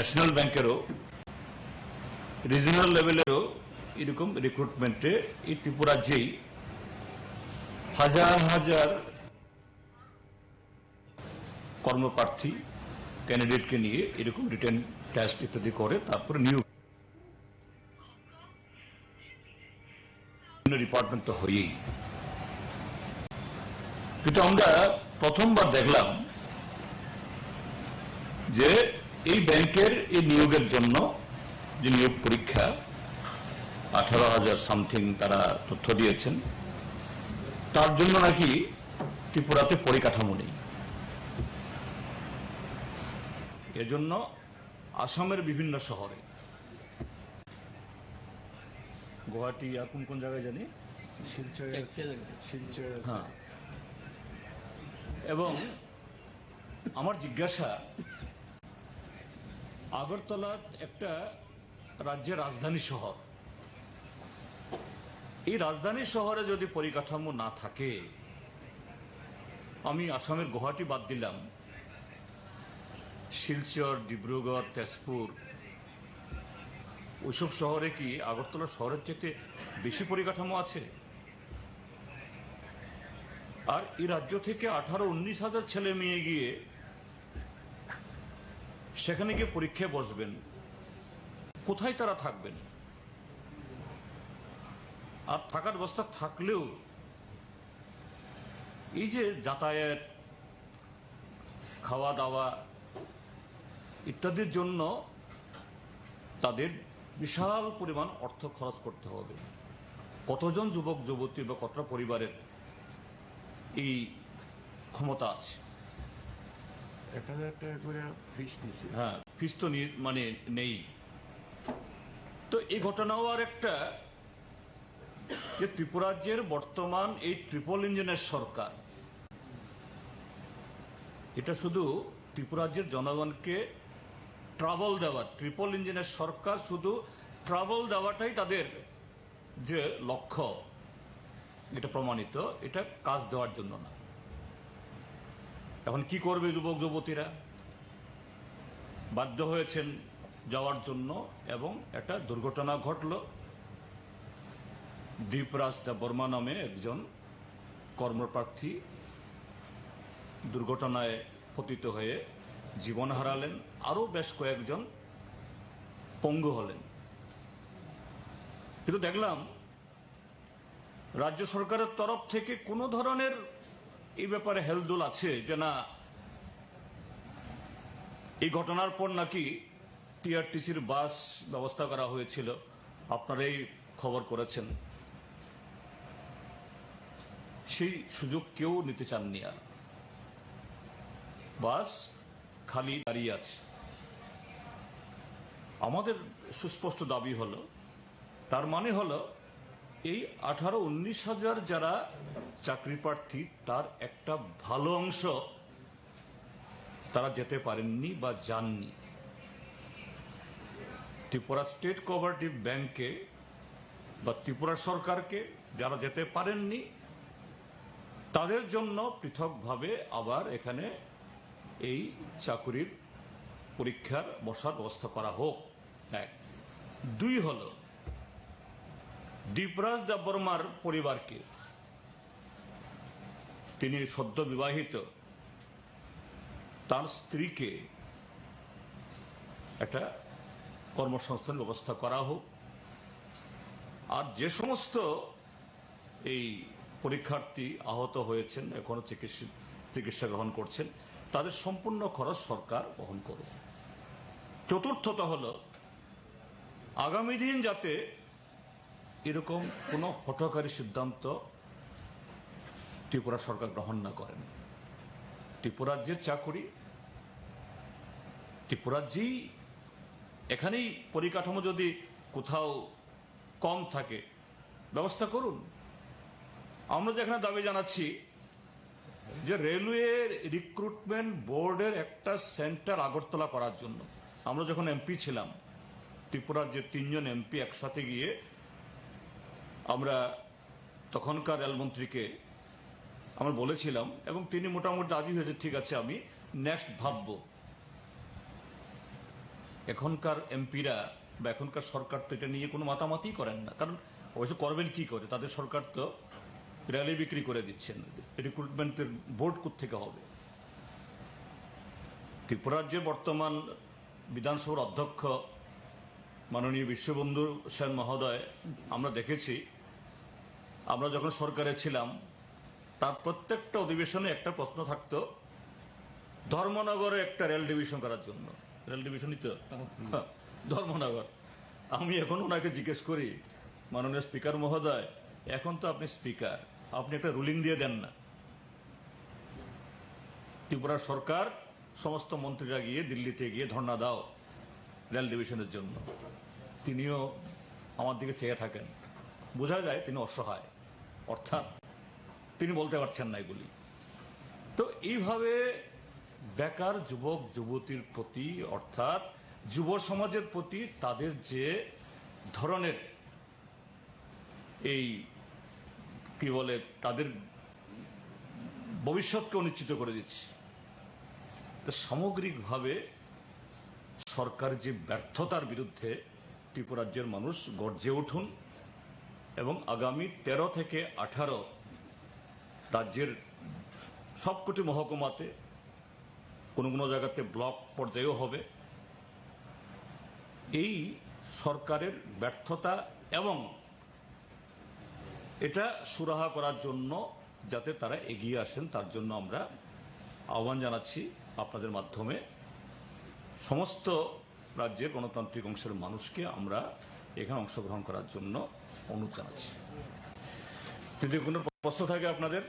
National ব্যাংকেরও regional লেভেলেরও এরকম রিক্রুটমেন্টে এই ত্রিপুরাজ্যেই হাজার হাজার কর্মপ্রার্থী ক্যান্ডিডেটকে নিয়ে এরকম রিটেন টেস্ট ইত্যাদি করে, তারপরে নিয়োগ ডিপার্টমেন্ট তো হয়েই। কিন্তু আমরা প্রথমবার দেখলাম যে এই ব্যাংকের এই নিয়োগের জন্য যে নিয়োগ পরীক্ষা আঠারো হাজার সামথিং তারা তথ্য দিয়েছেন তার জন্য নাকি ত্রিপুরাতে পরিকাঠামো নেই। এজন্য আসামের বিভিন্ন শহরে গুয়াহাটি আর কোন কোন জায়গায় জানি। হ্যাঁ। এবং আমার জিজ্ঞাসা আগরতলা একটা রাজ্যের রাজধানী শহর। এই রাজধানী শহরে যদি পরিকাঠামো না থাকে, আমি আসামের গুয়াহাটি বাদ দিলাম। শিলচর, ডিব্রুগড়, তেজপুর, ওইসব শহরে কি আগরতলা শহরের চেয়ে বেশি পরিকাঠামো আছে? আর এই রাজ্য থেকে আঠারো, উনিশ হাজার ছেলে মেয়ে গিয়ে সেখানে গিয়ে পরীক্ষায় বসবেন। কোথায় তারা থাকবেন? আর থাকার ব্যবস্থা থাকলেও এই যে যাতায়াত খাওয়া দাওয়া ইত্যাদির জন্য তাদের বিশাল পরিমাণ অর্থ খরচ করতে হবে। কতজন যুবক, যুবতী বা কতটা পরিবারের এই ক্ষমতা আছে? এক হাজার টাকা করে ফিস দিছে হ্যাঁ ফিস তো মানে নেই। তো এই ঘটনাও আর একটা, যে ত্রিপুরাজ্যের বর্তমান এই ট্রিপল ইঞ্জিনের সরকার, এটা শুধু ত্রিপুরাজ্যের জনগণকে ট্রাভেল দেওয়া ট্রিপল ইঞ্জিনের সরকার শুধু ট্রাভেল দেওয়াটাই তাদের যে লক্ষ্য, এটা প্রমাণিত, এটা কাজ দেওয়ার জন্য না। এখন কি করবে যুবক, যুবতীরা? বাধ্য হয়েছেন যাওয়ার জন্য এবং একটা দুর্ঘটনা ঘটল। দীপরাজ বর্মা নামে একজন কর্মপ্রার্থী দুর্ঘটনায় পতিত হয়ে জীবন হারালেন। আরও বেশ কয়েকজন পঙ্গু হলেন। কিন্তু দেখলাম, রাজ্য সরকারের তরফ থেকে কোনো ধরনের এই ব্যাপারে হেলদোল আছে যে না, এই ঘটনার পর নাকি টিআরটিসির বাস ব্যবস্থা করা হয়েছিল। আপনারাই খবর করেছেন। সেই সুযোগ কেউ নিতে চাননি আর। বাস খালি দাঁড়িয়ে আছে। আমাদের সুস্পষ্ট দাবি হলো, তার মানে হলো এই আঠারো উনিশ হাজার যারা চাকরি প্রার্থী, তার একটা ভালো অংশ তারা যেতে পারেননি বা যাননি। ত্রিপুরা স্টেট কোঅপারেটিভ ব্যাংকে বা ত্রিপুরা সরকারকে যারা যেতে পারেননি, তাদের জন্য পৃথকভাবে আবার এখানে এই চাকুরির পরীক্ষার বসার ব্যবস্থা করা হোক। এক দুই হল দীপরাজ দেববর্মার পরিবারকে তিনি সদ্য বিবাহিত, তার স্ত্রীকে একটা কর্মসংস্থান ব্যবস্থা করা হোক। আর যে সমস্ত এই পরীক্ষার্থী আহত হয়েছেন, এখনও চিকিৎসা গ্রহণ করছেন, তাদের সম্পূর্ণ খরচ সরকার বহন করুক। চতুর্থত হল, আগামী দিন যাতে এরকম কোনো হঠকারী সিদ্ধান্ত ত্রিপুরা সরকার গ্রহণ না করেন। ত্রিপুরাজ্যের চাকুরি, ত্রিপুরাজ্যেই এখানেই পরিকাঠামো যদি কোথাও কম থাকে, ব্যবস্থা করুন। আমরা যেখানে দাবি জানাচ্ছি যে রেলওয়ে রিক্রুটমেন্ট বোর্ডের একটা সেন্টার আগরতলা করার জন্য। আমরা যখন এমপি ছিলাম, ত্রিপুরার যে তিনজন এমপি একসাথে গিয়ে আমরা তখনকার রেলমন্ত্রীকে আমরা বলেছিলাম, এবং তিনি মোটামুটি রাজি হয়েছে, ঠিক আছে, আমি নেক্সট ভাববো। এখনকার এমপিরা বা এখনকার সরকার তো এটা নিয়ে কোনো মাতামাতি করেন না। কারণ অবশ্য করবেন কি করে? তাদের সরকার তো র্যালি বিক্রি করে দিচ্ছেন। রিক্রুটমেন্টের বোর্ড থেকে হবে? ত্রিপুরা রাজ্যের বর্তমান বিধানসভার অধ্যক্ষ মাননীয় বিশ্ববন্ধু সেন মহোদয়, আমরা দেখেছি আমরা যখন সরকারে ছিলাম তার প্রত্যেকটা অধিবেশনে একটা প্রশ্ন থাকতো ধর্মনগরে একটা রেল ডিভিশন করার জন্য। রেল ডিভিশনই তো। ধর্মনগর। আমি এখন ওনাকে জিজ্ঞেস করি মাননীয় স্পিকার মহোদয় এখন তো আপনি স্পিকার আপনি একটা রুলিং দিয়ে দেন না। ত্রিপুরা সরকার সমস্ত মন্ত্রীরা গিয়ে দিল্লিতে গিয়ে ধর্ণা দাও রেল ডিভিশনের জন্য। তিনিও আমার দিকে চেয়ে থাকেন। বোঝা যায় তিনি অসহায়। অর্থাৎ তিনি বলতে পারছেন না এগুলি। তো এইভাবে বেকার যুবক, যুবতীর প্রতি, অর্থাৎ যুব সমাজের প্রতি তাদের যে ধরনের এই, কি বলে, তাদের ভবিষ্যৎকে অনিশ্চিত করে দিচ্ছে, তো সামগ্রিকভাবে সরকার যে ব্যর্থতার বিরুদ্ধে ত্রিপুরাজ্যের মানুষ গর্জে উঠুন। এবং আগামী তেরো থেকে আঠারো রাজ্যের সবকটি মহকুমাতে কোনো কোনো জায়গাতে ব্লক পর্যায়েও হবে। এই সরকারের ব্যর্থতা এবং এটা সুরাহা করার জন্য যাতে তারা এগিয়ে আসেন, তার জন্য আমরা আহ্বান জানাচ্ছি আপনাদের মাধ্যমে। সমস্ত রাজ্যের গণতান্ত্রিক অংশের মানুষকে আমরা এখানে অংশগ্রহণ করার জন্য অনুরোধ জানাচ্ছি। যদি কোনো প্রশ্ন থাকে আপনাদের